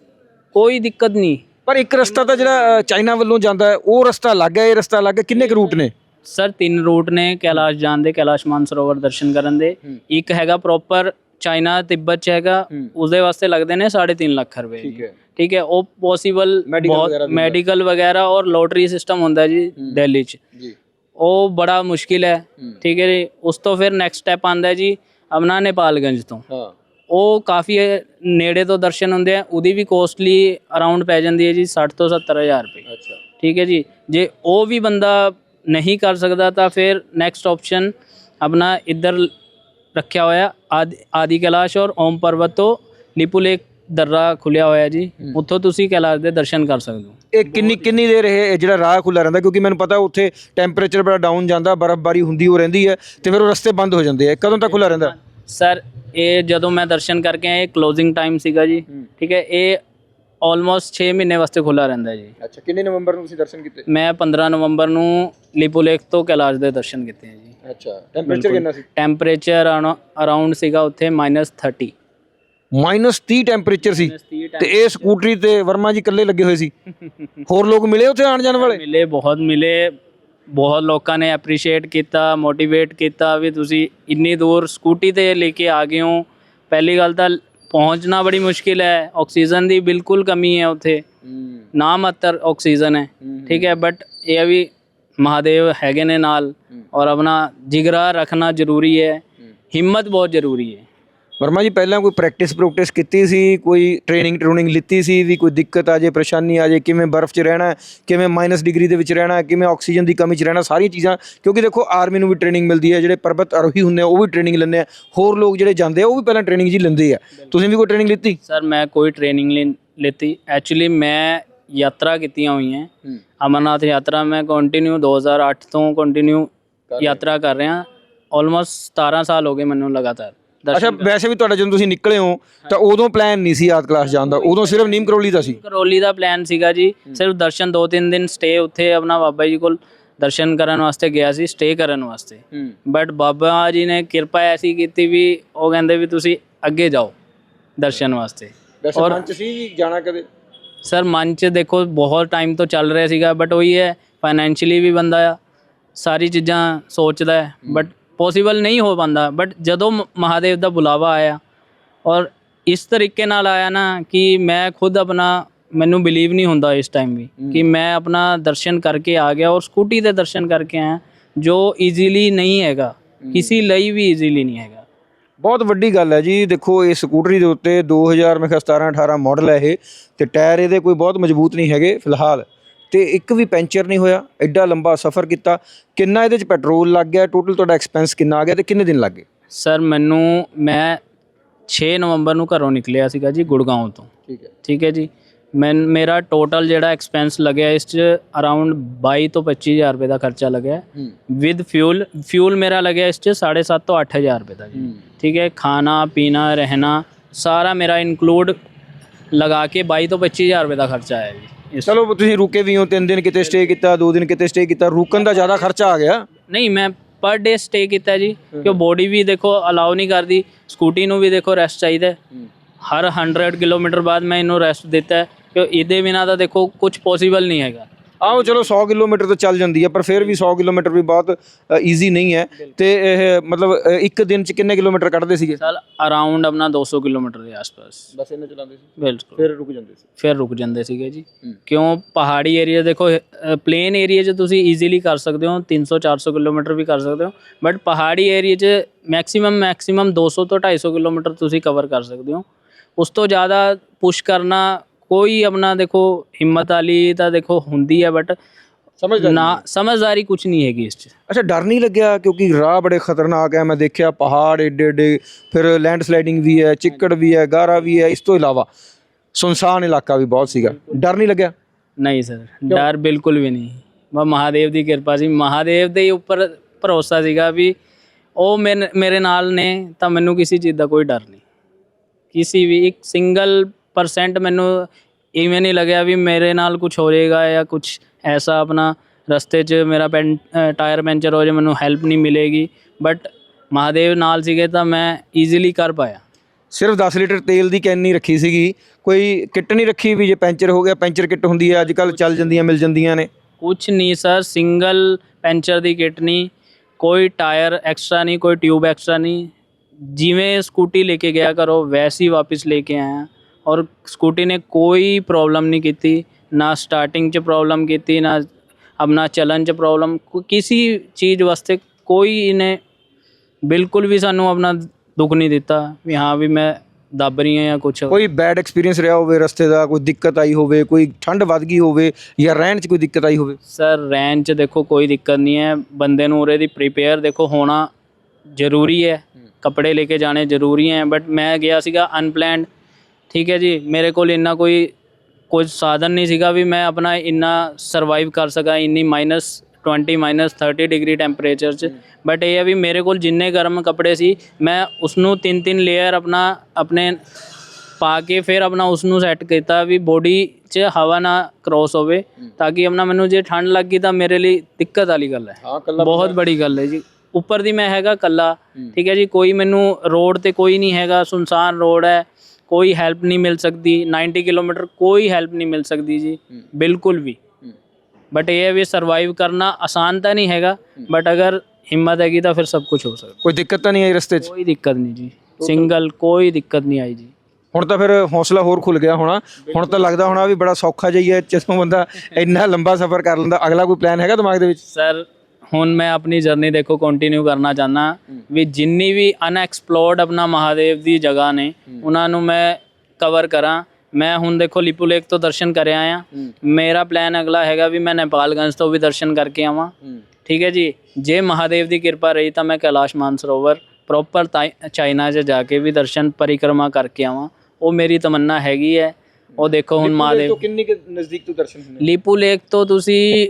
ਕੋਈ ਦਿੱਕਤ ਨਹੀਂ। ਪਰ ਇੱਕ ਰਸਤਾ ਤਾਂ ਜਿਹੜਾ ਚਾਈਨਾ ਵੱਲੋਂ ਜਾਂਦਾ ਹੈ ਉਹ ਰਸਤਾ ਲੱਗ ਗਿਆ ਇਹ ਰਸਤਾ ਲੱਗ ਗਿਆ ਕਿੰਨੇ ਕੁ ਰੂਟ ਨੇ? ਸਰ ਤਿੰਨ ਰੂਟ ਨੇ ਕੈਲਾਸ਼ ਜਾਣ ਦੇ ਕੈਲਾਸ਼ ਮਾਨਸਰੋਵਰ ਦਰਸ਼ਨ ਕਰਨ ਦੇ। ਇੱਕ ਹੈਗਾ ਪ੍ਰੋਪਰ ਚਾਈਨਾ ਤਿੱਬਤ ਚ ਹੈਗਾ ਉਸਦੇ ਵਾਸਤੇ ਲੱਗਦੇ ਨੇ 3.5 ਲੱਖ ਰੁਪਏ ਠੀਕ ਹੈ। ਠੀਕ ਹੈ ਉਹ ਪੋਸੀਬਲ ਬਹੁਤ ਮੈਡੀਕਲ ਵਗੈਰਾ ਔਰ ਲੋਟਰੀ ਸਿਸਟਮ ਹੁੰਦਾ ਜੀ ਦਿੱਲੀ ਚ। ਜੀ। ਉਹ ਬੜਾ ਮੁਸ਼ਕਿਲ ਹੈ। ਠੀਕ ਹੈ ਜੀ ਉਸ ਤੋਂ ਫਿਰ ਨੈਕਸਟ ਸਟੈਪ ਆਂਦਾ ਜੀ ਆਪਣਾ ਨੇਪਾਲਗੰਜ ਤੋਂ। ਹਾਂ। ਉਹ ਕਾਫੀ ਨੇੜੇ ਤੋਂ ਦਰਸ਼ਨ ਹੁੰਦੇ ਆ ਉਹਦੀ ਵੀ ਕੋਸਟਲੀ ਅਰਾਊਂਡ ਪੈ ਜਾਂਦੀ ਹੈ ਜੀ 60 ਤੋਂ 70 ਹਜ਼ਾਰ ਰੁਪਏ। ਅੱਛਾ। ਠੀਕ ਹੈ ਜੀ ਜੇ ਉਹ ਵੀ ਬੰਦਾ ਨਹੀਂ ਕਰ ਸਕਦਾ ਤਾਂ ਫਿਰ ਨੈਕਸਟ ਆਪਸ਼ਨ ਆਪਣਾ ਇੱਧਰ ਰੱਖਿਆ ਹੋਇਆ ਆਦਿ ਆਦਿ ਕੈਲਾਸ਼ ਔਰ ਓਮ ਪਰਬਤ ਤੋਂ ਲਿਪੂ ਲੇਕ ਦਰਰਾ ਖੁੱਲਿਆ ਹੋਇਆ ਜੀ। ਉੱਥੋਂ ਤੁਸੀਂ ਕੈਲਾਸ਼ ਦੇ ਦਰਸ਼ਨ ਕਰ ਸਕਦੇ ਹੋ। ਇਹ ਕਿੰਨੀ ਕਿੰਨੀ ਦੇਰ ਇਹ ਜਿਹੜਾ ਰਾਹ ਖੁੱਲਾ ਰਹਿੰਦਾ? ਕਿਉਂਕਿ ਮੈਨੂੰ ਪਤਾ ਉੱਥੇ ਟੈਂਪਰੇਚਰ ਬੜਾ ਡਾਊਨ ਜਾਂਦਾ ਬਰਫ਼ਬਾਰੀ ਹੁੰਦੀ ਉਹ ਰਹਿੰਦੀ ਹੈ ਤੇ ਫਿਰ ਉਹ ਰਸਤੇ ਬੰਦ ਹੋ ਜਾਂਦੇ ਆ। ਕਦੋਂ ਤੱਕ ਖੁੱਲਾ ਰਹਿੰਦਾ? ਸਰ ਇਹ ਜਦੋਂ ਮੈਂ ਦਰਸ਼ਨ ਕਰਕੇ ਆਇਆ ਇਹ ਕਲੋਜ਼ਿੰਗ ਟਾਈਮ ਸੀਗਾ ਜੀ। ਠੀਕ ਹੈ ਇਹ ਆਲਮੋਸਟ 6 ਮਹੀਨੇ ਵਾਸਤੇ ਖੁੱਲਾ ਰਹਿੰਦਾ ਜੀ। ਅੱਛਾ ਕਿੰਨੇ ਨਵੰਬਰ ਨੂੰ ਤੁਸੀਂ ਦਰਸ਼ਨ ਕੀਤੇ? ਮੈਂ 15 ਨਵੰਬਰ ਨੂੰ ਲਿਪੂ ਲੇਕ ਤੋਂ ਕੈਲਾਸ਼ ਦੇ ਦਰਸ਼ਨ ਕੀਤੇ ਹੈ ਜੀ। ਅੱਛਾ ਟੈਂਪਰੇਚਰ ਕਿੰਨਾ ਸੀ? ਟੈਂਪਰੇਚਰ ਅਰਾਊਂਡ ਸੀਗਾ ਉੱਥੇ -30 ਮਾਈਨਸ 30 ਟੈਂਪਰੇਚਰ ਸੀ। ਤੇ ਇਹ ਸਕੂਟਰੀ ਤੇ ਵਰਮਾ ਜੀ ਇਕੱਲੇ ਲੱਗੇ ਹੋਏ ਸੀ। ਹੋਰ ਲੋਕ ਮਿਲੇ ਉੱਥੇ ਆਣ ਜਾਣ ਵਾਲੇ? ਮਿਲੇ ਬਹੁਤ ਮਿਲੇ। ਬਹੁਤ ਲੋਕਾਂ ਨੇ ਐਪਰੀਸ਼ੀਏਟ ਕੀਤਾ ਮੋਟੀਵੇਟ ਕੀਤਾ ਵੀ ਤੁਸੀਂ ਇੰਨੀ ਦੂਰ ਸਕੂਟੀ ਤੇ ਲੈ ਕੇ ਆ ਗਏ ਹੋ। ਪਹਿਲੀ ਗੱਲ ਤਾਂ ਪਹੁੰਚਣਾ ਬੜੀ ਮੁਸ਼ਕਿਲ ਹੈ। ਆਕਸੀਜਨ ਦੀ ਬਿਲਕੁਲ ਕਮੀ ਹੈ ਉੱਥੇ। ਨਾ ਮਾਤਰ ਆਕਸੀਜਨ ਹੈ। ਠੀਕ ਹੈ ਬਟ ਇਹ ਵੀ ਮਹਾਦੇਵ ਹੈਗੇ ਨੇ ਨਾਲ। ਔਰ ਆਪਣਾ ਜਿਗਰਾ ਰੱਖਣਾ ਜ਼ਰੂਰੀ ਹੈ। ਹਿੰਮਤ ਬਹੁਤ ਜ਼ਰੂਰੀ ਹੈ। ਵਰਮਾ ਜੀ ਪਹਿਲਾਂ ਕੋਈ ਪ੍ਰੈਕਟਿਸ ਪ੍ਰੈਕਟਿਸ ਕੀਤੀ ਸੀ? ਕੋਈ ਟ੍ਰੇਨਿੰਗ ਟ੍ਰੇਨਿੰਗ ਲਿੱਤੀ ਸੀ ਵੀ ਕੋਈ ਦਿੱਕਤ ਆ ਜੇ ਪਰੇਸ਼ਾਨੀ ਆ ਜੇ ਕਿਵੇਂ ਬਰਫ਼ 'ਚ ਰਹਿਣਾ ਕਿਵੇਂ ਮਾਈਨਸ ਡਿਗਰੀ ਦੇ ਵਿੱਚ ਰਹਿਣਾ ਕਿਵੇਂ ਆਕਸੀਜਨ ਦੀ ਕਮੀ 'ਚ ਰਹਿਣਾ ਸਾਰੀਆਂ ਚੀਜ਼ਾਂ। ਕਿਉਂਕਿ ਦੇਖੋ ਆਰਮੀ ਨੂੰ ਵੀ ਟ੍ਰੇਨਿੰਗ ਮਿਲਦੀ ਹੈ ਜਿਹੜੇ ਪਰਬਤ ਆਰੋਹੀ ਹੁੰਦੇ ਆ ਉਹ ਵੀ ਟ੍ਰੇਨਿੰਗ ਲੈਂਦੇ ਆ। ਹੋਰ ਲੋਕ ਜਿਹੜੇ ਜਾਂਦੇ ਆ ਉਹ ਵੀ ਪਹਿਲਾਂ ਟ੍ਰੇਨਿੰਗ ਜੀ ਲੈਂਦੇ ਆ। ਤੁਸੀਂ ਵੀ ਕੋਈ ਟ੍ਰੇਨਿੰਗ ਲਿੱਤੀ? ਸਰ ਮੈਂ ਕੋਈ ਟ੍ਰੇਨਿੰਗ ਨਹੀਂ ਲਿੱਤੀ। ਐਕਚੁਅਲੀ ਮੈਂ ਯਾਤਰਾ ਕੀਤੀਆਂ ਹੋਈਆਂ। ਅਮਰਨਾਥ ਯਾਤਰਾ ਮੈਂ ਕੰਟੀਨਿਊ 2008 ਤੋਂ ਕੰਟੀਨਿਊ ਯਾਤਰਾ ਕਰ ਰਿਹਾ ਆਲਮੋਸਟ 17 ਸਾਲ ਹੋ ਗਏ ਮੈਨੂੰ ਲਗਾਤਾਰ ਅੱਛਾ ਵੈਸੇ ਵੀ ਤੁਹਾਡਾ ਜਦੋਂ ਤੁਸੀਂ ਨਿਕਲੇ ਹੋ ਤਾਂ ਉਦੋਂ ਪਲਾਨ ਨਹੀਂ ਸੀ ਆਦ ਕਲਾਸ ਜਾਣ ਦਾ? ਉਦੋਂ ਸਿਰਫ ਨੀਮ ਕਰੋਲੀ ਦਾ ਸੀ? ਕਰੋਲੀ ਦਾ ਪਲਾਨ ਸੀਗਾ ਜੀ। ਸਿਰਫ ਦਰਸ਼ਨ ਦੋ ਤਿੰਨ ਦਿਨ ਸਟੇ ਉੱਥੇ ਆਪਣਾ ਬਾਬਾ ਜੀ ਕੋਲ ਦਰਸ਼ਨ ਕਰਨ ਵਾਸਤੇ ਗਿਆ ਸੀ ਸਟੇ ਕਰਨ ਵਾਸਤੇ। ਬਟ ਬਾਬਾ ਜੀ ਨੇ ਕਿਰਪਾ ਐਸੀ ਕੀਤੀ ਵੀ ਉਹ ਕਹਿੰਦੇ ਵੀ ਤੁਸੀਂ ਅੱਗੇ ਜਾਓ ਦਰਸ਼ਨ ਵਾਸਤੇ। ਵੈਸੇ ਮਨ 'ਚ ਸੀ ਜਾਣਾ ਕਦੇ? ਸਰ ਮਨ ਚ ਦੇਖੋ ਬਹੁਤ ਟਾਈਮ ਤੋਂ ਚੱਲ ਰਿਹਾ ਸੀਗਾ ਬਟ ਉਹੀ ਹੈ ਫਾਈਨੈਂਸ਼ੀਅਲੀ ਵੀ ਬੰਦਾ ਆ ਸਾਰੀ ਚੀਜ਼ਾਂ ਸੋਚਦਾ ਹੈ ਬਟ ਪੋਸੀਬਲ ਨਹੀਂ ਹੋ ਪਾਂਦਾ ਬਟ ਜਦੋਂ ਮ- ਮਹਾਦੇਵ ਦਾ ਬੁਲਾਵਾ ਆਇਆ ਔਰ ਇਸ ਤਰੀਕੇ ਨਾਲ ਆਇਆ ਨਾ ਕਿ ਮੈਂ ਖੁਦ ਆਪਣਾ ਮੈਨੂੰ ਬਿਲੀਵ ਨਹੀਂ ਹੁੰਦਾ ਇਸ ਟਾਈਮ ਵੀ ਕਿ ਮੈਂ ਆਪਣਾ ਦਰਸ਼ਨ ਕਰਕੇ ਆ ਗਿਆ ਔਰ ਸਕੂਟੀ ਦੇ ਦਰਸ਼ਨ ਕਰਕੇ ਆਇਆ ਜੋ ਈਜ਼ੀਲੀ ਨਹੀਂ ਹੈਗਾ ਕਿਸੇ ਲਈ ਵੀ ਈਜ਼ੀਲੀ ਨਹੀਂ ਹੈਗਾ। ਬਹੁਤ ਵੱਡੀ ਗੱਲ ਹੈ ਜੀ ਦੇਖੋ ਇਹ ਸਕੂਟਰੀ ਦੇ ਉੱਤੇ 2000 ਮੈਂ ਕਿਹਾ 17 18 ਮਾਡਲ ਹੈ ਇਹ ਤੇ ਟਾਇਰ ਇਹਦੇ ਕੋਈ ਬਹੁਤ ਮਜ਼ਬੂਤ ਨਹੀਂ ਹੈਗੇ ਫਿਲਹਾਲ। ਤੇ ਇੱਕ ਵੀ ਪੈਂਚਰ ਨਹੀਂ ਹੋਇਆ ਐਡਾ ਲੰਬਾ ਸਫ਼ਰ ਕੀਤਾ। ਕਿੰਨਾ ਇਹਦੇ ਚ ਪੈਟਰੋਲ ਲੱਗ ਗਿਆ? ਟੋਟਲ ਤੁਹਾਡਾ ਐਕਸਪੈਂਸ ਕਿੰਨਾ ਆ ਗਿਆ ਤੇ ਕਿੰਨੇ ਦਿਨ ਲੱਗ ਸਰ ਮੈਨੂੰ ਮੈਂ 6 ਨਵੰਬਰ ਨੂੰ ਘਰੋਂ ਨਿਕਲਿਆ ਸੀਗਾ ਜੀ ਗੁੜਗਾਉਂ ਤੋਂ। ਠੀਕ ਹੈ। ਠੀਕ ਹੈ ਜੀ। ਮੈਂ ਮੇਰਾ ਟੋਟਲ ਜਿਹੜਾ ਐਕਸਪੈਂਸ ਲੱਗਿਆ ਇਸ ਚ ਅਰਾਊਂਡ 22 ਤੋਂ 25000 ਰੁਪਏ ਦਾ ਖਰਚਾ ਲੱਗਿਆ। ਵਿਦ ਫਿਊਲ ਫਿਊਲ ਮੇਰਾ ਲੱਗਿਆ ਇਸ ਚ 7.5 ਤੋਂ 8000 ਰੁਪਏ ਦਾ ਜੀ। ਠੀਕ ਹੈ। ਖਾਣਾ ਪੀਣਾ ਰਹਿਣਾ ਸਾਰਾ ਮੇਰਾ ਇਨਕਲੂਡ ਲਗਾ ਕੇ 22 ਤੋਂ 25000 ਰੁਪਏ ਦਾ ਖਰਚਾ ਆਇਆ ਜੀ। ਚਲੋ ਤੁਸੀਂ ਰੁਕੇ ਵੀ ਹੋ ਤਿੰਨ ਦਿਨ ਕਿਤੇ ਸਟੇ ਕੀਤਾ ਦੋ ਦਿਨ ਕਿਤੇ ਸਟੇ ਕੀਤਾ ਰੁਕਣ ਦਾ ਜ਼ਿਆਦਾ ਖਰਚਾ ਆ ਗਿਆ। ਨਹੀਂ ਮੈਂ ਪਰ ਡੇ ਸਟੇ ਕੀਤਾ ਜੀ ਕਿਉਂ ਬੋਡੀ ਵੀ ਦੇਖੋ ਅਲਾਉ ਨਹੀਂ ਕਰਦੀ ਸਕੂਟੀ ਨੂੰ ਵੀ ਦੇਖੋ ਰੈਸਟ ਚਾਹੀਦਾ। ਹਰ 100 ਕਿਲੋਮੀਟਰ ਬਾਅਦ ਮੈਂ ਇਹਨੂੰ ਰੈਸਟ ਦਿੱਤਾ ਕਿਉਂ ਇਹਦੇ ਬਿਨਾ ਤਾਂ ਦੇਖੋ ਕੁਝ ਪੋਸੀਬਲ ਨਹੀਂ ਹੈਗਾ। ਆਓ ਚਲੋ 100 ਕਿਲੋਮੀਟਰ ਤਾਂ ਚੱਲ ਜਾਂਦੀ ਹੈ ਪਰ ਫਿਰ ਵੀ 100 ਕਿਲੋਮੀਟਰ ਵੀ ਬਹੁਤ ਈਜ਼ੀ ਨਹੀਂ ਹੈ। ਤੇ ਇਹ ਮਤਲਬ ਇੱਕ ਦਿਨ ਚ ਕਿੰਨੇ ਕਿਲੋਮੀਟਰ ਕੱਢਦੇ ਸੀਗੇ? ਸਾਲ ਅਰਾਊਂਡ ਆਪਣਾ 200 ਕਿਲੋਮੀਟਰ ਦੇ ਆਸ-ਪਾਸ। ਬਸ ਇਹਨੇ ਚਲਾਉਂਦੇ ਸੀ? ਬਿਲਕੁਲ। ਫਿਰ ਰੁਕ ਜਾਂਦੇ ਸੀ? ਫਿਰ ਰੁਕ ਜਾਂਦੇ ਸੀਗੇ ਜੀ। ਕਿਉਂ? ਪਹਾੜੀ ਏਰੀਆ ਦੇਖੋ ਪਲੇਨ ਏਰੀਆ 'ਚ ਤੁਸੀਂ ਈਜ਼ੀਲੀ ਕਰ ਸਕਦੇ ਹੋ 300 400 ਕਿਲੋਮੀਟਰ ਵੀ ਕਰ ਸਕਦੇ ਹੋ। ਬਟ ਪਹਾੜੀ ਏਰੀਆ 'ਚ ਮੈਕਸਿਮਮ ਮੈਕਸਿਮਮ 200 ਤੋਂ 250 ਕਿਲੋਮੀਟਰ ਤੁਸੀਂ ਕਵਰ ਕਰ ਸਕਦੇ ਹੋ। ਉਸ ਤੋਂ ਜ਼ਿਆਦਾ ਪੁਸ਼ ਕਰਨਾ ਕੋਈ ਆਪਣਾ ਦੇਖੋ ਹਿੰਮਤ ਵਾਲੀ ਤਾਂ ਦੇਖੋ ਹੁੰਦੀ ਹੈ ਬਟ ਸਮਝਦਾ ਨਾ ਸਮਝਦਾਰੀ ਕੁਝ ਨਹੀਂ ਹੈਗੀ ਇਸ 'ਚ। ਅੱਛਾ ਡਰ ਨਹੀਂ ਲੱਗਿਆ ਕਿਉਂਕਿ ਰਾਹ ਬੜੇ ਖਤਰਨਾਕ ਹੈ ਮੈਂ ਦੇਖਿਆ ਪਹਾੜ ਏਡੇ ਏਡੇ ਫਿਰ ਲੈਂਡ ਸਲਾਈਡਿੰਗ ਵੀ ਹੈ ਚਿੱਕੜ ਵੀ ਹੈ ਗਾਰਾ ਵੀ ਹੈ ਇਸ ਤੋਂ ਇਲਾਵਾ ਸੁਨਸਾਨ ਇਲਾਕਾ ਵੀ ਬਹੁਤ ਸੀਗਾ। ਡਰ ਨਹੀਂ ਲੱਗਿਆ? ਨਹੀਂ ਸਰ ਡਰ ਬਿਲਕੁਲ ਵੀ ਨਹੀਂ। ਬਸ ਮਹਾਦੇਵ ਦੀ ਕਿਰਪਾ ਸੀ। ਮਹਾਦੇਵ ਦੇ ਉੱਪਰ ਭਰੋਸਾ ਸੀਗਾ ਵੀ ਉਹ ਮੇਰੇ ਨਾਲ ਨੇ ਤਾਂ ਮੈਨੂੰ ਕਿਸੇ ਚੀਜ਼ ਦਾ ਕੋਈ ਡਰ ਨਹੀਂ। ਕਿਸੇ ਵੀ ਇੱਕ ਸਿੰਗਲ ਪਰਸੈਂਟ ਮੈਨੂੰ ਇਵੇਂ ਨਹੀਂ ਲੱਗਿਆ ਵੀ ਮੇਰੇ ਨਾਲ ਕੁਝ ਹੋ ਜਾਏਗਾ ਜਾਂ ਕੁਝ ਐਸਾ ਆਪਣਾ ਰਸਤੇ 'ਚ ਮੇਰਾ ਅ, ਟਾਇਰ ਪੈਂਚਰ ਹੋ ਜਾਏ ਮੈਨੂੰ ਹੈਲਪ ਨਹੀਂ ਮਿਲੇਗੀ। ਬਟ ਮਹਾਦੇਵ ਨਾਲ ਸੀਗੇ ਤਾਂ ਮੈਂ ਈਜ਼ੀਲੀ ਕਰ ਪਾਇਆ। ਸਿਰਫ 10 ਲੀਟਰ ਤੇਲ ਦੀ ਕੈਨ ਨਹੀਂ ਰੱਖੀ ਸੀਗੀ। ਕੋਈ ਕਿੱਟ ਨਹੀਂ ਰੱਖੀ ਵੀ ਜੇ ਪੈਂਚਰ ਹੋ ਗਿਆ ਪੈਂਚਰ ਕਿੱਟ ਹੁੰਦੀ ਹੈ ਅੱਜ ਕੱਲ ਚੱਲ ਜਾਂਦੀਆਂ ਮਿਲ ਜਾਂਦੀਆਂ ਨੇ। ਕੁਛ ਨਹੀਂ ਸਰ ਸਿੰਗਲ ਪੈਂਚਰ ਦੀ ਕਿਟ ਨਹੀਂ ਕੋਈ ਟਾਇਰ ਐਕਸਟਰਾ ਨਹੀਂ ਕੋਈ ਟਿਊਬ ਐਕਸਟਰਾ ਨਹੀਂ। ਜਿਵੇਂ ਸਕੂਟੀ ਲੈ ਕੇ ਗਿਆ ਕਰੋ ਵੈਸੇ ਵਾਪਸ ਲੈ ਕੇ ਆਇਆ। ਔਰ ਸਕੂਟੀ ਨੇ ਕੋਈ ਪ੍ਰੋਬਲਮ ਨਹੀਂ ਕੀਤੀ ਨਾ ਸਟਾਰਟਿੰਗ 'ਚ ਪ੍ਰੋਬਲਮ ਕੀਤੀ ਨਾ ਆਪਣਾ ਚੱਲਣ 'ਚ ਪ੍ਰੋਬਲਮ ਕਿਸੇ ਚੀਜ਼ ਵਾਸਤੇ ਕੋਈ ਇਹਨੇ ਬਿਲਕੁਲ ਵੀ ਸਾਨੂੰ ਆਪਣਾ ਦੁੱਖ ਨਹੀਂ ਦਿੱਤਾ ਵੀ ਹਾਂ ਵੀ ਮੈਂ ਦੱਬ ਰਹੀ ਹਾਂ ਜਾਂ ਕੁਛ। ਕੋਈ ਬੈਡ ਐਕਸਪੀਰੀਅੰਸ ਰਿਹਾ ਹੋਵੇ ਰਸਤੇ ਦਾ ਕੋਈ ਦਿੱਕਤ ਆਈ ਹੋਵੇ ਕੋਈ ਠੰਡ ਵੱਧ ਗਈ ਹੋਵੇ ਜਾਂ ਰਹਿਣ 'ਚ ਕੋਈ ਦਿੱਕਤ ਆਈ ਹੋਵੇ? ਸਰ ਰੈਨ ਚ ਦੇਖੋ ਕੋਈ ਦਿੱਕਤ ਨਹੀਂ ਹੈ ਬੰਦੇ ਨੂੰ ਉਰੇ ਦੀ ਪ੍ਰੀਪੇਅਰ ਦੇਖੋ ਹੋਣਾ ਜ਼ਰੂਰੀ ਹੈ ਕੱਪੜੇ ਲੈ ਕੇ ਜਾਣੇ ਜ਼ਰੂਰੀ ਹੈ ਬਟ ਮੈਂ ਗਿਆ ਸੀਗਾ ਅਨਪਲੈਨਡ ਠੀਕ ਹੈ ਜੀ ਮੇਰੇ ਕੋਲ ਇੰਨਾ ਕੋਈ ਕੁਝ ਸਾਧਨ ਨਹੀਂ ਸੀਗਾ ਵੀ ਮੈਂ ਆਪਣਾ ਇੰਨਾ ਸਰਵਾਈਵ ਕਰ ਸਕਾਂ ਇੰਨੀ ਮਾਈਨਸ 20 ਮਾਈਨਸ 30 ਡਿਗਰੀ ਟੈਂਪਰੇਚਰ 'ਚ। ਬਟ ਇਹ ਹੈ ਵੀ ਮੇਰੇ ਕੋਲ ਜਿੰਨੇ ਗਰਮ ਕੱਪੜੇ ਸੀ ਮੈਂ ਉਸ ਨੂੰ ਤਿੰਨ ਤਿੰਨ ਲੇਅਰ ਆਪਣਾ ਆਪਣੇ ਪਾ ਕੇ ਫਿਰ ਆਪਣਾ ਉਸ ਨੂੰ ਸੈੱਟ ਕੀਤਾ ਵੀ ਬੋਡੀ 'ਚ ਹਵਾ ਨਾ ਕ੍ਰੋਸ ਹੋਵੇ। ਤਾਂ ਕਿ ਆਪਣਾ ਮੈਨੂੰ ਜੇ ਠੰਡ ਲੱਗੀ ਤਾਂ ਮੇਰੇ ਲਈ ਦਿੱਕਤ ਵਾਲੀ ਗੱਲ ਹੈ। ਬਹੁਤ ਬੜੀ ਗੱਲ ਹੈ ਜੀ। ਉੱਪਰ ਦੀ ਮੈਂ ਹੈਗਾ ਕੱਲਾ। ਠੀਕ ਹੈ ਜੀ ਕੋਈ ਮੈਨੂੰ ਰੋਡ ਤੇ ਕੋਈ ਨਹੀਂ ਹੈਗਾ ਸੁਨਸਾਨ ਰੋਡ ਹੈ। ਕੋਈ ਹੈਲਪ ਨਹੀਂ ਮਿਲ ਸਕਦੀ 90 ਕਿਲੋਮੀਟਰ ਕੋਈ ਹੈਲਪ ਨਹੀਂ ਮਿਲ ਸਕਦੀ ਜੀ ਬਿਲਕੁਲ ਵੀ। ਬਟ ਇਹ ਹੈ ਵੀ ਸਰਵਾਈਵ ਕਰਨਾ ਆਸਾਨ ਤਾਂ ਨਹੀਂ ਹੈਗਾ ਬਟ ਅਗਰ ਹਿੰਮਤ ਹੈਗੀ ਤਾਂ ਫਿਰ ਸਭ ਕੁਝ ਹੋ ਸਕਦਾ। ਕੋਈ ਦਿੱਕਤ ਤਾਂ ਨਹੀਂ ਆਈ ਰਸਤੇ 'ਚ? ਕੋਈ ਦਿੱਕਤ ਨਹੀਂ ਜੀ ਸਿੰਗਲ ਕੋਈ ਦਿੱਕਤ ਨਹੀਂ ਆਈ ਜੀ। ਹੁਣ ਤਾਂ ਫਿਰ ਹੌਸਲਾ ਹੋਰ ਖੁੱਲ ਗਿਆ ਹੋਣਾ। ਹੁਣ ਤਾਂ ਲੱਗਦਾ ਹੋਣਾ ਵੀ ਬੜਾ ਸੌਖਾ ਜਿਹਾ ਹੀ ਹੈ ਜਦੋਂ ਬੰਦਾ ਇੰਨਾ ਲੰਬਾ ਸਫ਼ਰ ਕਰ ਲੈਂਦਾ ਅਗਲਾ ਕੋਈ ਪਲਾਨ ਹੈਗਾ ਦਿਮਾਗ ਦੇ ਵਿੱਚ? ਸਰ ਹੁਣ ਮੈਂ ਆਪਣੀ ਜਰਨੀ ਦੇਖੋ ਕੰਟੀਨਿਊ ਕਰਨਾ ਚਾਹਨਾ ਵੀ ਜਿੰਨੀ ਵੀ ਅਨਐਕਸਪਲੋਰਡ ਆਪਣਾ ਮਹਾਦੇਵ ਦੀ ਜਗ੍ਹਾ ਨੇ ਉਹਨਾਂ ਨੂੰ ਮੈਂ ਕਵਰ ਕਰਾਂ। ਮੈਂ ਹੁਣ ਦੇਖੋ ਲਿਪੂ ਲੇਕ ਤੋਂ ਦਰਸ਼ਨ ਕਰ ਆਇਆ। ਮੇਰਾ ਪਲਾਨ ਅਗਲਾ ਹੈਗਾ ਵੀ ਮੈਂ ਨੇਪਾਲਗੰਜ ਤੋਂ ਵੀ ਦਰਸ਼ਨ ਕਰਕੇ ਆਵਾਂ। ਠੀਕ ਹੈ ਜੀ? ਜੇ ਮਹਾਦੇਵ ਦੀ ਕਿਰਪਾ ਰਹੀ ਤਾਂ ਮੈਂ ਕੈਲਾਸ਼ ਮਾਨਸਰੋਵਰ ਪ੍ਰੋਪਰ ਚਾਈਨਾ 'ਚ ਜਾ ਕੇ ਵੀ ਦਰਸ਼ਨ ਪਰਿਕਰਮਾ ਕਰਕੇ ਆਵਾਂ। ਉਹ ਮੇਰੀ ਤਮੰਨਾ ਹੈਗੀ ਹੈ। ਉਹ ਦੇਖੋ ਹੁਣ ਮਹਾਦੇਵ ਕਿੰਨੀ ਕੁ ਨਜ਼ਦੀਕ ਤੋਂ ਦਰਸ਼ਨ ਹੁੰਦੇ ਲੀਪੂ ਲੇਕ ਤੋਂ ਤੁਸੀਂ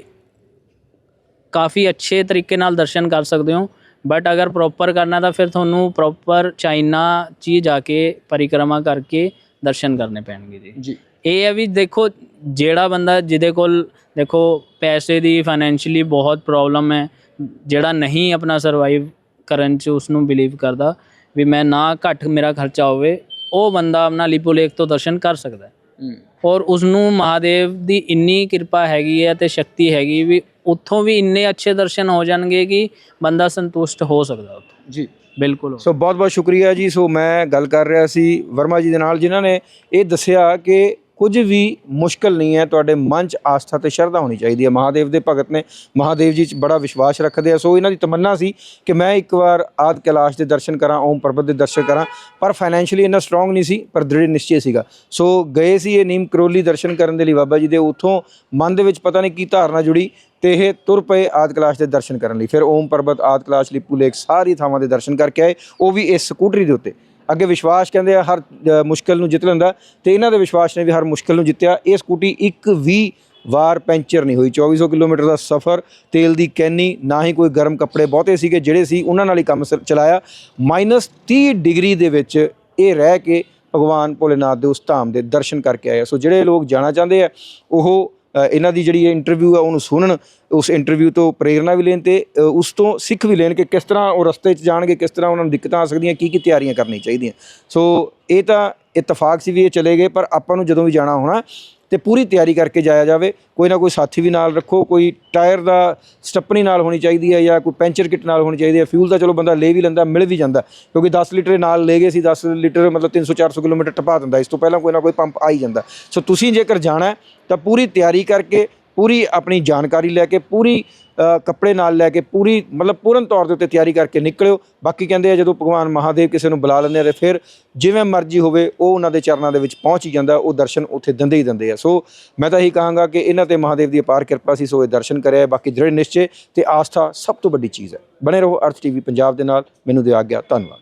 ਕਾਫੀ ਅੱਛੇ ਤਰੀਕੇ ਨਾਲ ਦਰਸ਼ਨ ਕਰ ਸਕਦੇ ਹੋ। ਬਟ ਅਗਰ ਪ੍ਰੋਪਰ ਕਰਨਾ ਤਾਂ ਫਿਰ ਤੁਹਾਨੂੰ ਪ੍ਰੋਪਰ ਚਾਈਨਾ 'ਚ ਜਾ ਕੇ ਪਰਿਕਰਮਾ ਕਰਕੇ ਦਰਸ਼ਨ ਕਰਨੇ ਪੈਣਗੇ ਜੀ। ਜੀ। ਇਹ ਹੈ ਵੀ ਦੇਖੋ ਜਿਹੜਾ ਬੰਦਾ ਜਿਹਦੇ ਕੋਲ ਦੇਖੋ ਪੈਸੇ ਦੀ ਫਾਈਨੈਂਸ਼ੀਅਲੀ ਬਹੁਤ ਪ੍ਰੋਬਲਮ ਹੈ ਜਿਹੜਾ ਨਹੀਂ ਆਪਣਾ ਸਰਵਾਈਵ ਕਰਨ 'ਚ ਉਸ ਨੂੰ ਬਿਲੀਵ ਕਰਦਾ ਵੀ ਮੈਂ ਨਾ ਘੱਟ ਮੇਰਾ ਖਰਚਾ ਹੋਵੇ ਉਹ ਬੰਦਾ ਆਪਣਾ ਲਿਪੋ ਲੇਕ ਤੋਂ ਦਰਸ਼ਨ ਕਰ ਸਕਦਾ ਹੈ। ਔਰ ਉਸ ਨੂੰ ਮਹਾਦੇਵ ਦੀ ਇੰਨੀ ਕਿਰਪਾ ਹੈਗੀ ਹੈ ਤੇ ਸ਼ਕਤੀ ਹੈਗੀ ਵੀ ਉੱਥੋਂ ਵੀ ਇੰਨੇ ਅੱਛੇ ਦਰਸ਼ਨ ਹੋ ਜਾਣਗੇ ਕਿ ਬੰਦਾ ਸੰਤੁਸ਼ਟ ਹੋ ਸਕਦਾ ਉੱਥੋਂ। ਜੀ। ਬਿਲਕੁਲ। ਸੋ ਬਹੁਤ ਬਹੁਤ ਸ਼ੁਕਰੀਆ ਜੀ। ਸੋ ਮੈਂ ਗੱਲ ਕਰ ਰਿਹਾ ਸੀ ਵਰਮਾ ਜੀ ਦੇ ਨਾਲ ਜਿਨ੍ਹਾਂ ਨੇ ਇਹ ਦੱਸਿਆ ਕਿ ਕੁਝ ਵੀ ਮੁਸ਼ਕਲ ਨਹੀਂ ਹੈ, ਤੁਹਾਡੇ ਮਨ 'ਚ ਆਸਥਾ ਤੇ ਸ਼ਰਧਾ ਹੋਣੀ ਚਾਹੀਦੀ ਹੈ। ਮਹਾਦੇਵ ਦੇ ਭਗਤ ਨੇ ਮਹਾਦੇਵ ਜੀ 'ਚ ਬੜਾ ਵਿਸ਼ਵਾਸ ਰੱਖਦੇ ਆ। ਸੋ ਇਹਨਾਂ ਦੀ ਤਮੰਨਾ ਸੀ ਕਿ ਮੈਂ ਇੱਕ ਵਾਰ ਆਦ ਕੈਲਾਸ਼ ਦੇ ਦਰਸ਼ਨ ਕਰਾਂ, ਓਮ ਪਰਬਤ ਦੇ ਦਰਸ਼ਨ ਕਰਾਂ, ਪਰ ਫਾਈਨੈਂਸ਼ੀਅਲੀ ਇੰਨਾ ਸਟਰੋਂਗ ਨਹੀਂ ਸੀ, ਪਰ ਦ੍ਰਿੜ ਨਿਸ਼ਚੈ ਸੀਗਾ। ਸੋ ਗਏ ਸੀ ਇਹ ਨੀਮ ਕਰੋਲੀ ਦਰਸ਼ਨ ਕਰਨ ਦੇ ਲਈ ਬਾਬਾ ਜੀ ਦੇ। ਉਥੋਂ ਮਨ ਦੇ ਵਿੱਚ ਪਤਾ ਨਹੀਂ ਕੀ ਧਾਰਨਾ ਜੁੜੀ ਤੇ ਇਹ ਤੁਰ ਪਏ ਆਦ ਕੈਲਾਸ਼ ਦੇ ਦਰਸ਼ਨ ਕਰਨ ਲਈ। ਫਿਰ ਓਮ ਪਰਬਤ ਆਦ ਕਲਾਸ਼ ਲਿਪੂ ਲੇਕ ਸਾਰੀ ਥਾਵਾਂ ਦੇ ਦਰਸ਼ਨ ਕਰਕੇ ਆਏ। ਉਹ ਵੀ ਇਸ ਸਕੂਟਰੀ ਦੇ ਉੱਤੇ। ਅੱਗੇ ਵਿਸ਼ਵਾਸ ਕਹਿੰਦੇ ਆ ਹਰ ਅ, ਮੁਸ਼ਕਲ ਨੂੰ ਜਿੱਤ ਲੈਂਦਾ। ਤੇ ਇਹਨਾਂ ਦੇ ਵਿਸ਼ਵਾਸ ਨੇ ਵੀ ਹਰ ਮੁਸ਼ਕਲ ਨੂੰ ਜਿੱਤਿਆ। ਇਹ ਸਕੂਟੀ ਇੱਕ ਵੀ ਵਾਰ ਪੈਂਚਰ ਨਹੀਂ ਹੋਈ। 2400 ਕਿਲੋਮੀਟਰ ਦਾ ਸਫ਼ਰ ਤੇਲ ਦੀ ਕੈਨੀ ਨਾ ਹੀ ਕੋਈ ਗਰਮ ਕੱਪੜੇ ਬਹੁਤੇ ਸੀਗੇ ਜਿਹੜੇ ਸੀ ਉਹਨਾਂ ਨਾਲ ਹੀ ਕੰਮ ਸ- ਚਲਾਇਆ। -30 ਡਿਗਰੀ ਦੇ ਵਿੱਚ ਇਹ ਰਹਿ ਕੇ ਭਗਵਾਨ ਭੋਲੇਨਾਥ ਦੇ ਉਸ ਧਾਮ ਦੇ ਦਰਸ਼ਨ ਕਰਕੇ ਆਏ ਆ। ਸੋ ਜਿਹੜੇ ਲੋਕ ਜਾਣਾ ਚਾਹੁੰਦੇ ਆ ਉਹ ਇਹਨਾਂ ਦੀ ਜਿਹੜੀ ਇੰਟਰਵਿਊ ਆ, ਉਹਨੂੰ ਸੁਣਨ, ਉਸ ਇੰਟਰਵਿਊ ਤੋਂ ਪ੍ਰੇਰਣਾ ਵੀ ਲੈਣ ਤੇ ਉਸ ਤੋਂ ਸਿੱਖ ਵੀ ਲੈਣ ਕਿ ਕਿਸ ਤਰ੍ਹਾਂ ਉਹ ਰਸਤੇ 'ਚ ਜਾਣਗੇ, ਕਿਸ ਤਰ੍ਹਾਂ ਉਹਨਾਂ ਨੂੰ ਦਿੱਕਤਾਂ ਆ ਸਕਦੀਆਂ ਕੀ ਕੀ ਤਿਆਰੀਆਂ ਕਰਨੀਆਂ ਚਾਹੀਦੀਆਂ। ਸੋ, ਇਹ ਤਾਂ ਇਤਫਾਕ ਸੀ ਵੀ ਇਹ ਚਲੇ ਗਏ, ਪਰ ਆਪਾਂ ਨੂੰ ਜਦੋਂ ਵੀ ਜਾਣਾ ਹੋਣਾ ਤੇ ਪੂਰੀ ਤਿਆਰੀ ਕਰਕੇ ਜਾਇਆ ਜਾਵੇ। ਕੋਈ ਨਾ ਕੋਈ ਸਾਥੀ ਵੀ ਨਾਲ ਰੱਖੋ, ਕੋਈ ਟਾਇਰ ਦਾ ਸਟੱਪਣੀ ਨਾਲ ਹੋਣੀ ਚਾਹੀਦੀ ਹੈ ਜਾਂ ਕੋਈ ਪੈਂਚਰ ਕਿਟ ਨਾਲ ਹੋਣੀ ਚਾਹੀਦੀ ਹੈ। ਫਿਊਲ ਦਾ ਚਲੋ ਬੰਦਾ ਲੈ ਵੀ ਲੈਂਦਾ, ਮਿਲ ਵੀ ਜਾਂਦਾ, ਕਿਉਂਕਿ 10 ਲੀਟਰ ਨਾਲ ਲੈ ਗਏ ਸੀ 10 ਲੀਟਰ ਮਤਲਬ 300 400 ਕਿਲੋਮੀਟਰ ਟਪਾ ਦਿੰਦਾ। ਇਸ ਤੋਂ ਪਹਿਲਾਂ ਕੋਈ ਨਾ ਕੋਈ ਪੰਪ ਆ ਹੀ ਜਾਂਦਾ। ਸੋ ਤੁਸੀਂ ਜੇਕਰ ਜਾਣਾ ਤਾਂ ਪੂਰੀ ਤਿਆਰੀ ਕਰਕੇ ਪੂਰੀ ਆਪਣੀ ਜਾਣਕਾਰੀ ਲੈ ਕੇ, ਪੂਰੀ ਕੱਪੜੇ ਨਾਲ ਲੈ ਕੇ, ਪੂਰੀ, ਮਤਲਬ ਪੂਰਨ ਤੌਰ ਦੇ ਉੱਤੇ ਤਿਆਰੀ ਕਰਕੇ ਨਿਕਲਿਓ। ਬਾਕੀ ਕਹਿੰਦੇ ਆ, ਜਦੋਂ ਭਗਵਾਨ ਮਹਾਦੇਵ ਕਿਸੇ ਨੂੰ ਬੁਲਾ ਲੈਂਦੇ ਆ ਤੇ ਫਿਰ ਜਿਵੇਂ ਮਰਜ਼ੀ ਹੋਵੇ, ਉਹ ਉਹਨਾਂ ਦੇ ਚਰਨਾਂ ਦੇ ਵਿੱਚ ਪਹੁੰਚ ਹੀ ਜਾਂਦਾ, ਉਹ ਦਰਸ਼ਨ ਉੱਥੇ ਦਿੰਦੇ ਹੀ ਦਿੰਦੇ ਆ। ਸੋ ਮੈਂ ਤਾਂ ਇਹੀ ਕਹਾਂਗਾ ਕਿ ਇਹਨਾਂ ਤੇ ਮਹਾਦੇਵ ਦੀ ਅਪਾਰ ਕਿਰਪਾ ਸੀ, ਸੋ ਇਹ ਦਰਸ਼ਨ ਕਰਿਆ। ਬਾਕੀ ਦ੍ਰਿੜ ਨਿਸ਼ਚੇ ਤੇ ਆਸਥਾ ਸਭ ਤੋਂ ਵੱਡੀ ਚੀਜ਼ ਹੈ। ਬਣੇ ਰਹੋ ਅਰਥ ਟੀਵੀ ਪੰਜਾਬ ਦੇ ਨਾਲ। ਮੈਨੂੰ ਦਿਓ ਗਿਆ ਧੰਨਵਾਦ।